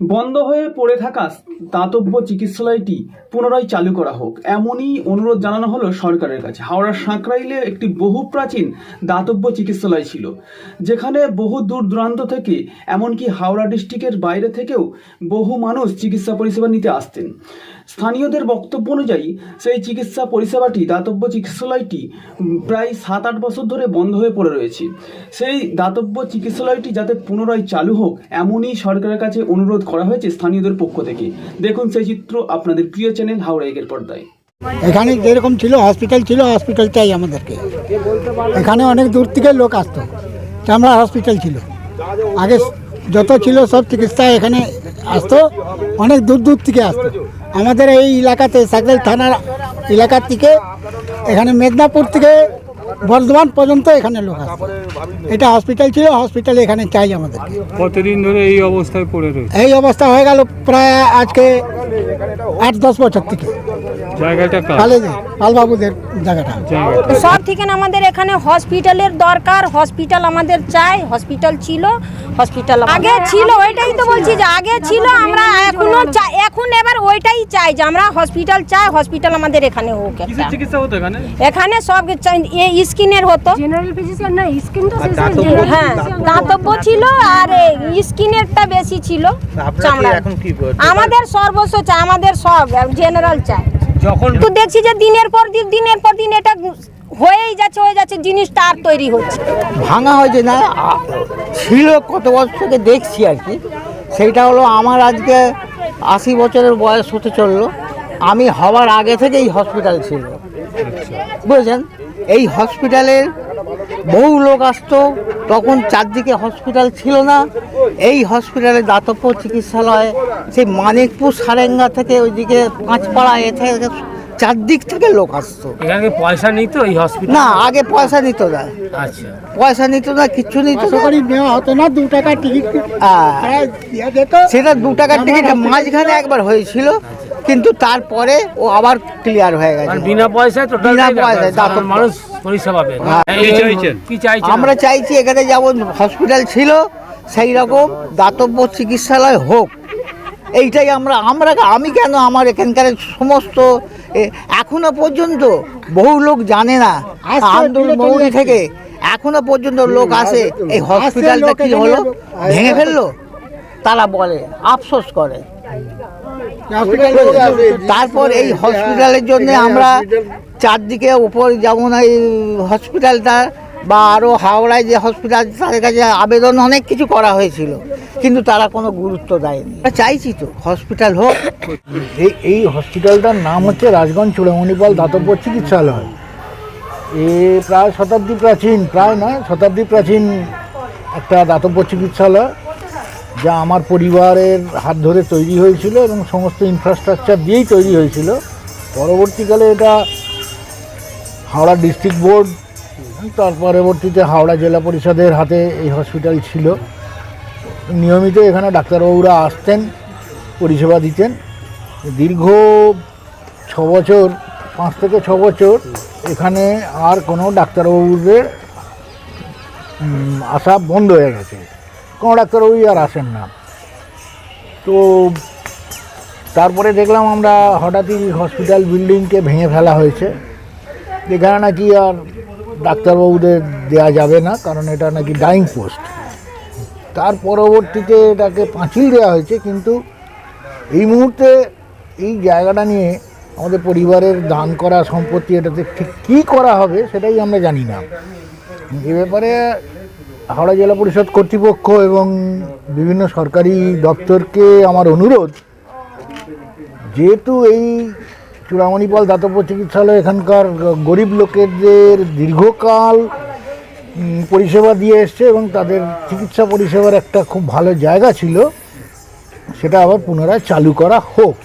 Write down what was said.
বন্ধ হয়ে পড়ে থাকা দাতব্য চিকিৎসালয়টি পুনরায় চালু করা হোক। এমনই অনুরোধ জানানো হলো সরকারের কাছে। হাওড়ার সাঁকরাইলে একটি বহু প্রাচীন দাতব্য চিকিৎসালয় ছিল, যেখানে বহু দূর দূরান্ত থেকে, এমনকি হাওড়া ডিস্ট্রিক্টের বাইরে থেকেও বহু মানুষ চিকিৎসা পরিষেবা নিতে আসতেন। স্থানীয়দের বক্তব্য অনুযায়ী, সেই চিকিৎসা পরিষেবাটি, দাতব্য চিকিৎসালয়টি প্রায় সাত আট বছর ধরে বন্ধ হয়ে পড়ে রয়েছে। সেই দাতব্য চিকিৎসালয়টি যাতে পুনরায় চালু হোক, এমনই সরকারের কাছে অনুরোধ করা হয়েছে স্থানীয়দের পক্ষ থেকে। দেখুন সেই চিত্র আপনাদের প্রিয় চ্যানেল হাওড়া এগের পর্দায়। এখানে যেরকম ছিল হসপিটাল ছিল হসপিটাল চাই আমাদেরকে। এখানে অনেক দূর থেকে লোক আসতো চামড়া হসপিটাল ছিল। আগে যত ছিল সব চিকিৎসা এখানে আসতো, অনেক দূর দূর থেকে আসতো। আমাদের এই এলাকাতে সাকরেল থানার এলাকার থেকে এখানে মেদিনীপুর থেকে বর্ধমান পর্যন্ত এখানে লোক আসে। এটা হসপিটাল ছিল হসপিটাল এখানে চাই আমাদের। কতদিন ধরে এই অবস্থায় পড়ে রয়েছে? এই অবস্থা হয়ে গেল প্রায় আজকে আট দশ বছর থেকে। জায়গাটা কার? পালবাবুদের জায়গাটা। সব থেকে আমাদের এখানে হসপিটালের দরকার হসপিটাল আমাদের চাই হসপিটাল ছিল হসপিটাল আগে ছিল ওইটাই তো বলছি যে আগে ছিল আমরা এখনও চাই এখন এবার ওইটাই চাই যে আমরা হসপিটাল চাই হসপিটাল আমাদের এখানে হোক চিকিৎসা হতো এখানে? এখানে সব চাই এই স্কিনের হতো। জেনারেল ফিজিশিয়ান না স্কিন তো হ্যাঁ দাতব্য ছিল। আর স্কিনেরটা বেশি ছিল চামড়া আমাদের সর্বস্ব চাই আমাদের সব জেনারেল চাই। যখন তো দেখছি যে দিনের পর দিন দিনের পর দিন এটা হয়েই যাচ্ছে হয়ে যাচ্ছে জিনিসটা আর তৈরি হচ্ছে। ভাঙা হয়েছে না ছিল কত বছর থেকে দেখছি আর কি। সেইটা হলো আমার আজকে আশি বছরের বয়স হতে চলল। আমি হওয়ার আগে থেকে এই হসপিটাল ছিল বুঝেছেন এই হসপিটালের বহু লোক আসতো তখন চারদিকে হসপিটাল ছিল না। এই হসপিটালে দাতব্য চিকিৎসালয় সেই মানিকপুর সারেঙ্গা থেকে ওইদিকে পাঁচপাড়া এ থেকে চারদিক থেকে লোক আসতো। এখানে পয়সা নিত এই হসপিটাল না আগে পয়সা নিত না। আচ্ছা। পয়সা নিত না কিচ্ছু নিত আশা না করি নেওয়া হতো না দু টাকা টিকিট সেটা দু টাকার টিকিট মাঝখানে একবার হয়েছিল। কিন্তু তারপরে ও আবার ক্লিয়ার হয়ে গেছে। বিনা পয়সায় টোটাল বিনা পয়সায় দাতব্য। মানুষ পরিষেবা পাবে হ্যাঁ। কি চাইছেন? আমরা চাইছি এখানে যেমন হসপিটাল ছিল সেই রকম দাতব্য চিকিৎসালয় হোক। এইটাই আমরা আমরা আমি কেন আমার এখানকার সমস্ত এ- এখনও পর্যন্ত বহু লোক জানে না আন্দোলন মৌরি থেকে এখনও পর্যন্ত লোক আসে এই হসপিটালটা কি হলো? ভেঙে ফেলল? তারা বলে আফসোস করে। তারপর এই হসপিটালের জন্য আমরা চারদিকে উপর যেমন এই হসপিটালটা বা আরও হাওড়ায় যে হসপিটাল তাদের কাছে আবেদন অনেক কিছু করা হয়েছিল কিন্তু তারা কোনো গুরুত্ব দেয়নি। চাইছি তো হসপিটাল হোক। এই এই হসপিটালটার নাম হচ্ছে রাজগঞ্জ চূড়ামণিপাল দাতব্য চিকিৎসালয়। এ প্রায় শতাব্দী প্রাচীন প্রায় নয় শতাব্দী প্রাচীন একটা দাতব্য চিকিৎসালয়। যা আমার পরিবারের হাত ধরে তৈরি হয়েছিল এবং সমস্ত ইনফ্রাস্ট্রাকচার দিয়েই তৈরি হয়েছিল। পরবর্তীকালে এটা হাওড়া ডিস্ট্রিক্ট বোর্ড তার পরবর্তীতে হাওড়া জেলা পরিষদের হাতে এই হসপিটাল ছিল। নিয়মিত এখানে ডাক্তারবাবুরা আসতেন, পরিষেবা দিতেন। দীর্ঘ ছ বছর, পাঁচ থেকে ছ বছর এখানে আর কোনো ডাক্তারবাবুদের আসা বন্ধ হয়ে গেছে। কোনো ডাক্তারবাবুই আর আসেন না। তো তারপরে দেখলাম আমরা হঠাৎই হসপিটাল বিল্ডিংকে ভেঙে ফেলা হয়েছে। এখানে নাকি আর ডাক্তারবাবুদের দেয়া যাবে না, কারণ এটা নাকি ডাইং পোস্ট তার পরবর্তীতে এটাকে পাঁচিল দেওয়া হয়েছে, কিন্তু এই মুহূর্তে এই জায়গাটা নিয়ে আমাদের পরিবারের দান করা সম্পত্তি এটাতে ঠিক কী করা হবে সেটাই আমরা জানি না। এ ব্যাপারে হাওড়া জেলা পরিষদ কর্তৃপক্ষ এবং বিভিন্ন সরকারি দপ্তরকে আমার অনুরোধ, যেহেতু এই চূড়ামণিপাল দাতব্য চিকিৎসালয় এখানকার গরিব লোকেদের দীর্ঘকাল পরিষেবা দিয়ে এসছে এবং তাদের চিকিৎসা পরিষেবার একটা খুব ভালো জায়গা ছিল, সেটা আবার পুনরায় চালু করা হোক।